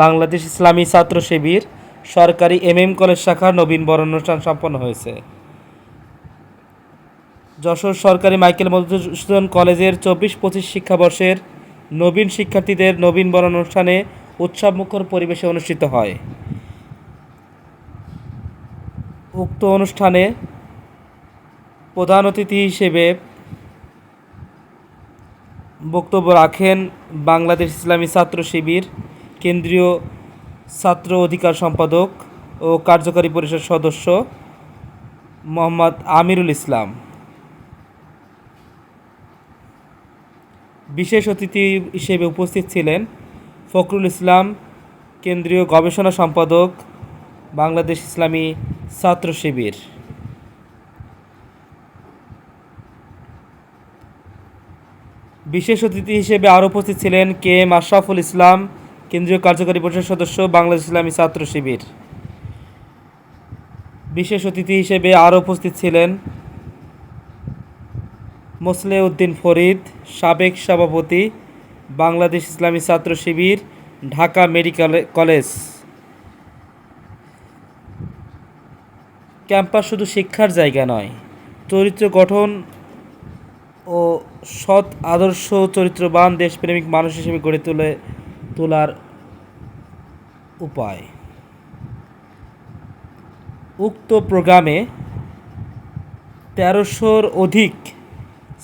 বাংলাদেশ ইসলামী ছাত্র শিবির সরকারি M M college শাখা নবীনবরণ অনুষ্ঠান সম্পন্ন হয়েছে। যশোর সরকারি মাইকেল মধুসূদন কলেজের চব্বিশ পঁচিশ শিক্ষাবর্ষের নবীন শিক্ষার্থীদের নবীনবরণ অনুষ্ঠানে উৎসবমুখর পরিবেশে অনুষ্ঠিত হয়। উক্ত অনুষ্ঠানে প্রধান অতিথি হিসেবে বক্তব্য রাখেন বাংলাদেশ ইসলামী ছাত্র শিবির কেন্দ্রীয় ছাত্র অধিকার সম্পাদক ও কার্যকারী পরিষদ সদস্য মোহাম্মদ আমিরুল ইসলাম। বিশেষ অতিথি হিসেবে উপস্থিত ছিলেন ফখরুল ইসলাম, কেন্দ্রীয় গবেষণা সম্পাদক, বাংলাদেশ ইসলামী ছাত্র শিবির। বিশেষ অতিথি হিসেবে আরও উপস্থিত ছিলেন কে এম আশরাফুল ইসলাম, কেন্দ্রীয় কার্যকারী পরিষদ সদস্য, বাংলাদেশ ইসলামী ছাত্র শিবির। বিশেষ অতিথি হিসেবে আরও উপস্থিত ছিলেন মোসলে উদ্দিন ফরিদ, সাবেক সভাপতি, Bangladesh Islami Chhatra Shibir, Dhaka medical college. Campus শুধু শিক্ষার জায়গা নয়, চরিত্র গঠন ও সৎ, আদর্শ, চরিত্রবান, দেশপ্রেমিক মানুষ হিসেবে গড়ে তুলে, তোলার উপায়। উক্ত প্রোগ্রামে তেরোশোর অধিক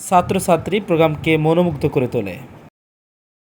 ছাত্রছাত্রী প্রোগ্রামকে মনোমুগ্ধ করে তোলে।